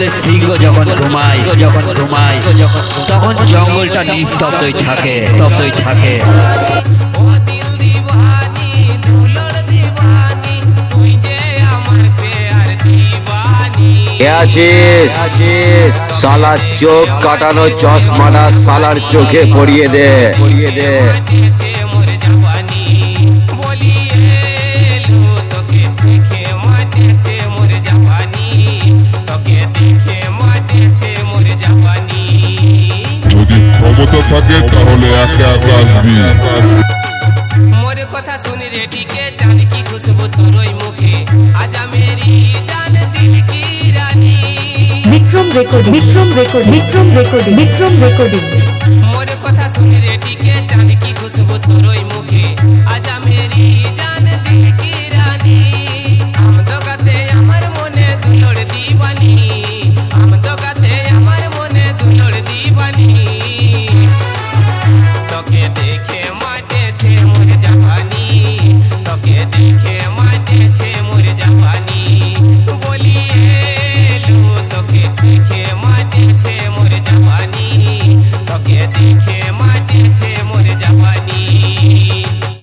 জঙ্গলের সিংহ যখন ঘুমায় যখন ঘুমায় তখন জঙ্গলটা নিস্তব্ধই থাকে স্তব্ধই থাকে। সালার চোখ কাটানো চশমাটা সালার চোখে পড়িয়ে দে পরিয়ে দে। ক্ষমতা থাকে তাহলে একা একা আসবি। মোর কথা শুনে রে টিকে জান কি খুশবু তোরই মুখে। আজ আমেরি জান দিল কি রানী। Vikram recording Vikram recording Vikram recording Vikram recording. মোর কথা শুনে রে টিকে জান কি খুশবু চোখে দেখে